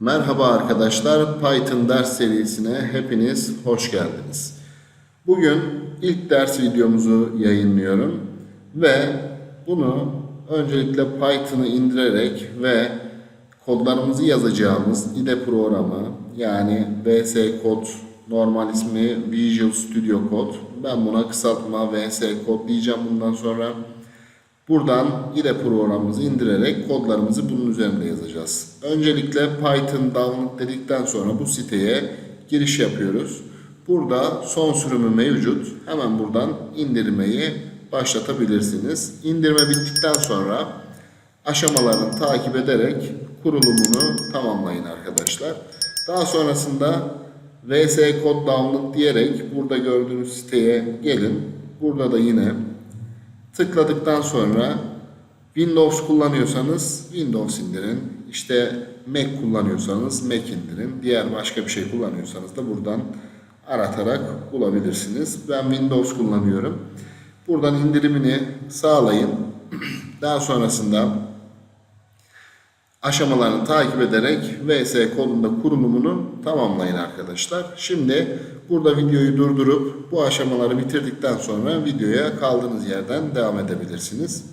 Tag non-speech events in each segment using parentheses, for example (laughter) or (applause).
Merhaba arkadaşlar, Python ders serisine hepiniz hoş geldiniz. Bugün ilk ders videomuzu yayınlıyorum ve bunu öncelikle Python'ı indirerek ve kodlarımızı yazacağımız IDE programı yani VS Code normal ismi Visual Studio Code. Ben buna kısaltma VS Code diyeceğim bundan sonra. Buradan IDE programımızı indirerek kodlarımızı bunun üzerinde yazacağız. Öncelikle Python download dedikten sonra bu siteye giriş yapıyoruz. Burada son sürümü mevcut. Hemen buradan indirmeyi başlatabilirsiniz. İndirme bittikten sonra aşamalarını takip ederek kurulumunu tamamlayın arkadaşlar. Daha sonrasında VS Code Download diyerek burada gördüğünüz siteye gelin. Burada da yine Tıkladıktan sonra Windows kullanıyorsanız Windows indirin. İşte Mac kullanıyorsanız Mac indirin. Diğer başka bir şey kullanıyorsanız da buradan aratarak bulabilirsiniz. Ben Windows kullanıyorum. Buradan indirimini sağlayın. (clears throat) Daha sonrasında aşamalarını takip ederek VS kodunda kurulumunu tamamlayın arkadaşlar. Şimdi burada videoyu durdurup bu aşamaları bitirdikten sonra videoya kaldığınız yerden devam edebilirsiniz.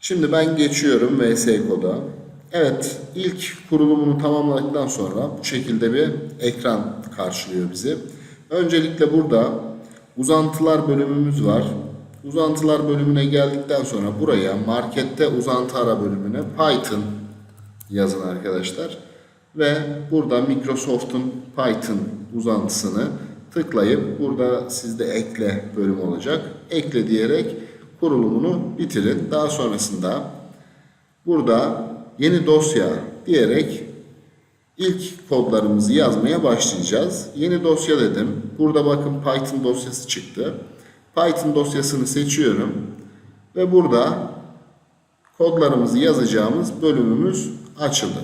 Şimdi ben geçiyorum VS koda. Evet ilk kurulumunu tamamladıktan sonra bu şekilde bir ekran karşılıyor bizi. Öncelikle burada uzantılar bölümümüz var. Uzantılar bölümüne geldikten sonra buraya markette uzantı ara bölümüne Python yazın arkadaşlar. Ve burada Microsoft'un Python uzantısını tıklayıp burada sizde ekle bölümü olacak. Ekle diyerek kurulumunu bitirin. Daha sonrasında burada yeni dosya diyerek ilk kodlarımızı yazmaya başlayacağız. Yeni dosya dedim. Burada bakın Python dosyası çıktı. Python dosyasını seçiyorum. Ve burada kodlarımızı yazacağımız bölümümüz açıldı.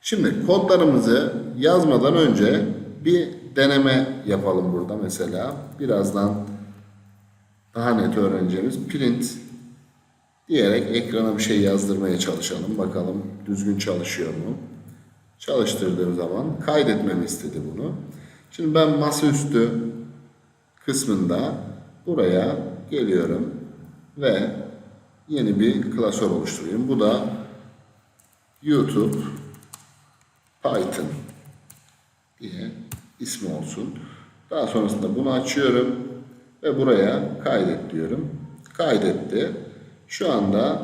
Şimdi kodlarımızı yazmadan önce bir deneme yapalım burada mesela. Birazdan daha net öğreneceğimiz print diyerek ekrana bir şey yazdırmaya çalışalım. Bakalım düzgün çalışıyor mu? Çalıştırdığım zaman kaydetmemi istedi bunu. Şimdi ben masaüstü kısmında buraya geliyorum ve yeni bir klasör oluşturayım. Bu da YouTube Python diye ismi olsun. Daha sonrasında bunu açıyorum ve buraya kaydet diyorum. Kaydetti. Şu anda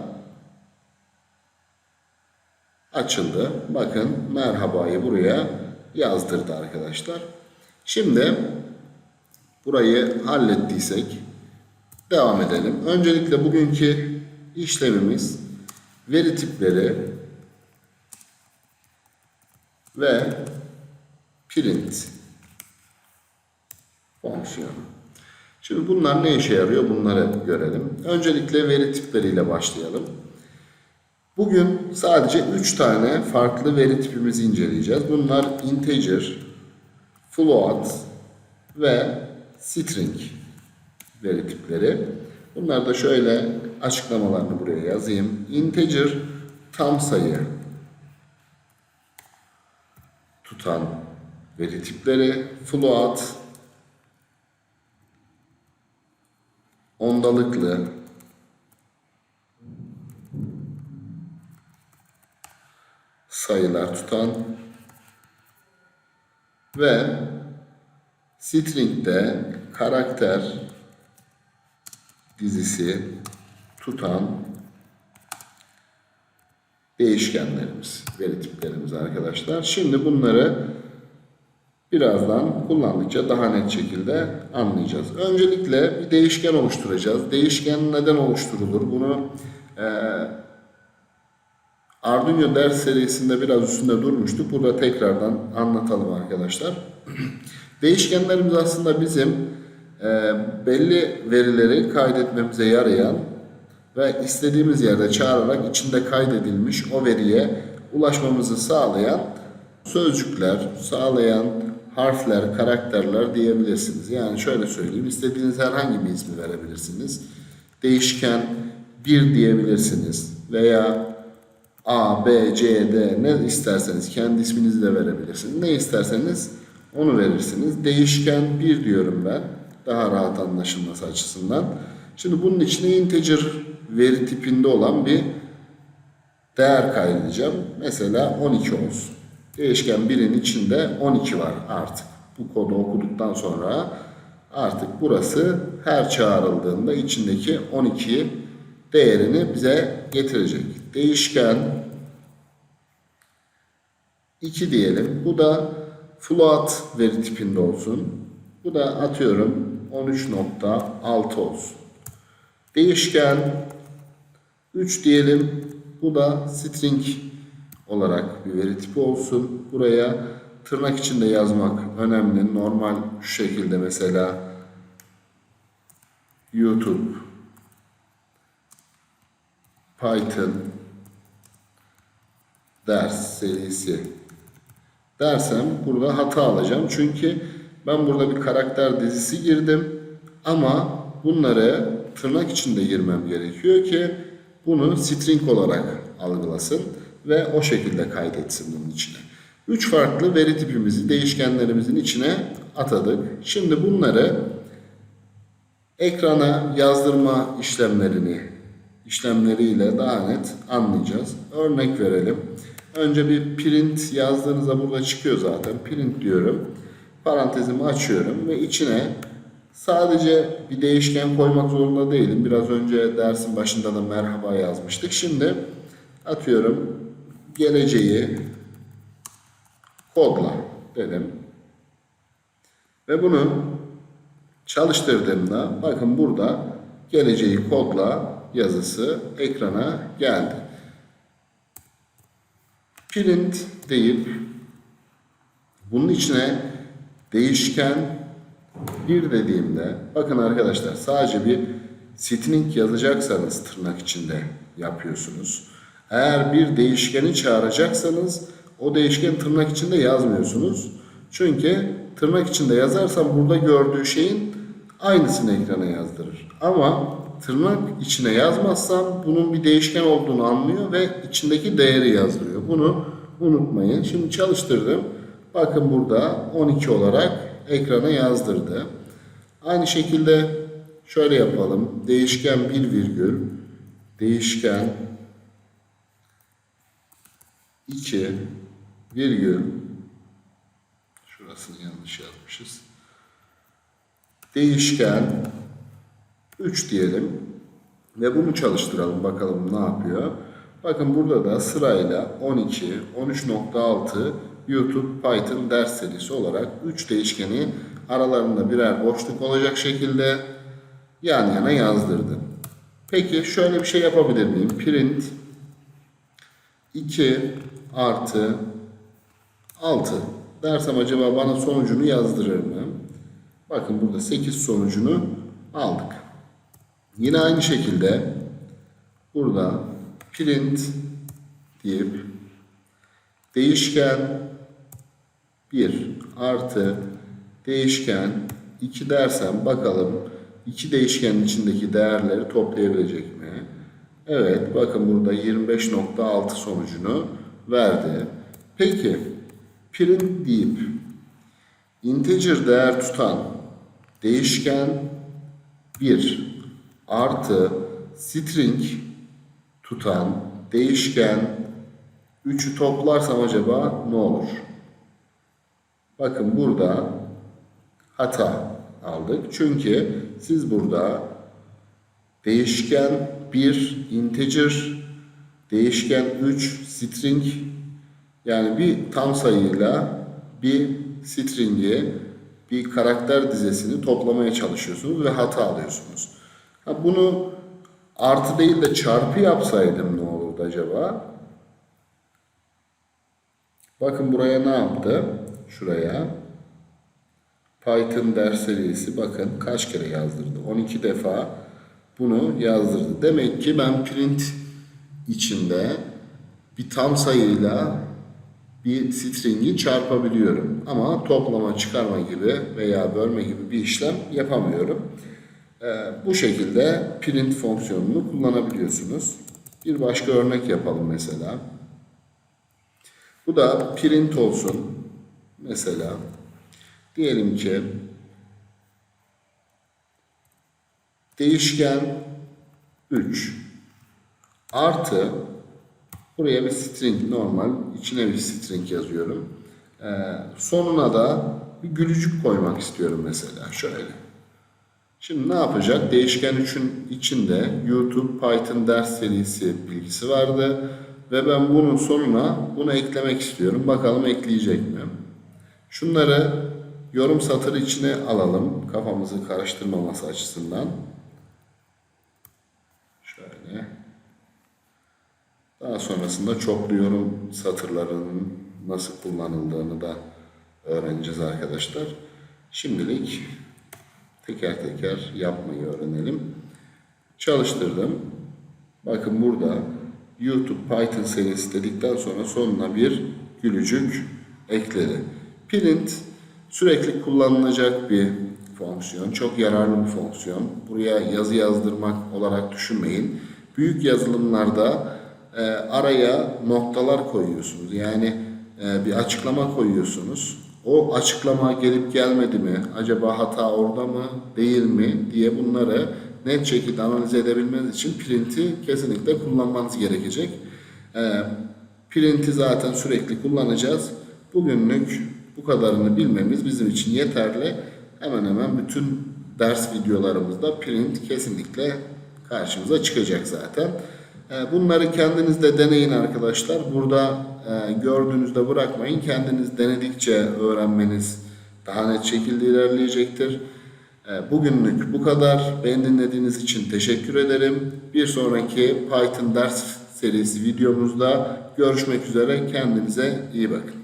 açıldı. Bakın merhabayı buraya yazdırdı arkadaşlar. Şimdi burayı hallettiysek devam edelim. Öncelikle bugünkü işlemimiz veri tipleri ve print fonksiyonu. Şimdi bunlar ne işe yarıyor bunları görelim. Öncelikle veri tipleriyle başlayalım. Bugün sadece 3 tane farklı veri tipimizi inceleyeceğiz. Bunlar integer, float ve string veri tipleri. Bunlar da şöyle açıklamalarını buraya yazayım. Integer tam sayı tutan veri tipleri. Float ondalıklı sayılar tutan ve string'de karakter dizisi tutan değişkenlerimiz, veri tiplerimiz arkadaşlar. Şimdi bunları birazdan kullandıkça daha net şekilde anlayacağız. Öncelikle bir değişken oluşturacağız. Değişken neden oluşturulur? Bunu e, Arduino ders serisinde biraz üstünde durmuştuk. Burada tekrardan anlatalım arkadaşlar. (clears throat) Değişkenlerimiz aslında bizim e, belli verileri kaydetmemize yarayan ve istediğimiz yerde çağırarak içinde kaydedilmiş o veriye ulaşmamızı sağlayan sözcükler, sağlayan harfler, karakterler diyebilirsiniz. Yani şöyle söyleyeyim, istediğiniz herhangi bir ismi verebilirsiniz. Değişken bir diyebilirsiniz veya A, B, C, D ne isterseniz kendi isminizi de verebilirsiniz. Ne isterseniz onu verirsiniz. Değişken 1 diyorum ben. Daha rahat anlaşılması açısından. Şimdi bunun içine integer veri tipinde olan bir değer kaydedeceğim. Mesela 12 olsun. Değişken 1'in içinde 12 var artık. Bu kodu okuduktan sonra artık burası her çağrıldığında içindeki 12 değerini bize getirecek. Değişken 2 diyelim. Bu da float veri tipinde olsun. Bu da atıyorum 13.6 olsun. Değişken 3 diyelim. Bu da string olarak bir veri tipi olsun. Buraya tırnak içinde yazmak önemli. Normal şu şekilde mesela YouTube, Python ders serisi dersem burada hata alacağım. Çünkü ben burada bir karakter dizisi girdim ama bunları tırnak içinde girmem gerekiyor ki bunu string olarak algılasın ve o şekilde kaydetsin bunun içine. Üç farklı veri tipimizi değişkenlerimizin içine atadık. Şimdi bunları ekrana yazdırma işlemlerini işlemleriyle daha net anlayacağız. Örnek verelim. Önce bir print yazdığınızda burada çıkıyor zaten. Print diyorum. Parantezimi açıyorum ve içine sadece bir değişken koymak zorunda değilim. Biraz önce dersin başında da merhaba yazmıştık. Şimdi atıyorum geleceği kodla dedim. Ve bunu çalıştırdığımda bakın burada geleceği kodla yazısı ekrana geldi. Print deyip bunun içine değişken bir dediğimde bakın arkadaşlar sadece bir string yazacaksanız tırnak içinde yapıyorsunuz. Eğer bir değişkeni çağıracaksanız o değişken tırnak içinde yazmıyorsunuz. Çünkü tırnak içinde yazarsam burada gördüğü şeyin aynısını ekrana yazdırır. Ama tırnak içine yazmazsam bunun bir değişken olduğunu anlıyor ve içindeki değeri yazdırıyor. Bunu unutmayın. Şimdi çalıştırdım. Bakın burada 12 olarak ekrana yazdırdı. Aynı şekilde şöyle yapalım. Değişken 1 virgül değişken 2 virgül şurasını yanlış yazmışız. Değişken 3 diyelim ve bunu çalıştıralım bakalım ne yapıyor. Bakın burada da sırayla 12, 13.6 YouTube Python ders serisi olarak 3 değişkeni aralarında birer boşluk olacak şekilde yan yana yazdırdım. Peki şöyle bir şey yapabilir miyim? Print 2 artı 6 dersem acaba bana sonucunu yazdırır mı? Bakın burada 8 sonucunu aldık. Yine aynı şekilde burada print deyip değişken 1 artı değişken 2 dersem bakalım iki değişkenin içindeki değerleri toplayabilecek mi? Evet bakın burada 25.6 sonucunu verdi. Peki print deyip integer değer tutan değişken 1 artı string tutan değişken 3'ü toplarsam acaba ne olur? Bakın burada hata aldık. Çünkü siz burada değişken 1 integer, değişken 3 string yani bir tam sayıyla bir string'i bir karakter dizesini toplamaya çalışıyorsunuz ve hata alıyorsunuz. Ha bunu artı değil de çarpı yapsaydım ne olurdu acaba? Bakın buraya ne yaptı? Şuraya. Python ders serisi bakın kaç kere yazdırdı? 12 defa bunu yazdırdı. Demek ki ben print içinde bir tam sayıyla bir string'i çarpabiliyorum. Ama toplama, çıkarma gibi veya bölme gibi bir işlem yapamıyorum. Ee, bu şekilde print fonksiyonunu kullanabiliyorsunuz. Bir başka örnek yapalım mesela. Bu da print olsun. Mesela diyelim ki değişken 3 artı buraya bir string normal içine bir string yazıyorum. Ee, sonuna da bir gülücük koymak istiyorum mesela şöyle. Şimdi ne yapacak? Değişken 3'ün içinde YouTube Python ders serisi bilgisi vardı. Ve ben bunun sonuna bunu eklemek istiyorum. Bakalım ekleyecek mi? Şunları yorum satır içine alalım. Kafamızı karıştırmaması açısından. Şöyle. Daha sonrasında çoklu yorum satırlarının nasıl kullanıldığını da öğreneceğiz arkadaşlar. Şimdilik teker teker yapmayı öğrenelim. Çalıştırdım. Bakın burada YouTube Python serisi dedikten sonra sonuna bir gülücük ekledi. Print sürekli kullanılacak bir fonksiyon. Çok yararlı bir fonksiyon. Buraya yazı yazdırmak olarak düşünmeyin. Büyük yazılımlarda e, araya noktalar koyuyorsunuz. Yani e, bir açıklama koyuyorsunuz. O açıklama gelip gelmedi mi? Acaba hata orada mı? Değil mi? diye bunları net şekilde analiz edebilmeniz için print'i kesinlikle kullanmanız gerekecek. E, print'i zaten sürekli kullanacağız. Bugünlük bu kadarını bilmemiz bizim için yeterli. Hemen hemen bütün ders videolarımızda print kesinlikle karşımıza çıkacak zaten. E, Bunları kendiniz de deneyin arkadaşlar. Burada e, gördüğünüzde bırakmayın. Kendiniz denedikçe öğrenmeniz daha net şekilde ilerleyecektir. E, Bugünlük bu kadar. Beni dinlediğiniz için teşekkür ederim. Bir sonraki Python ders serisi videomuzda görüşmek üzere. Kendinize iyi bakın.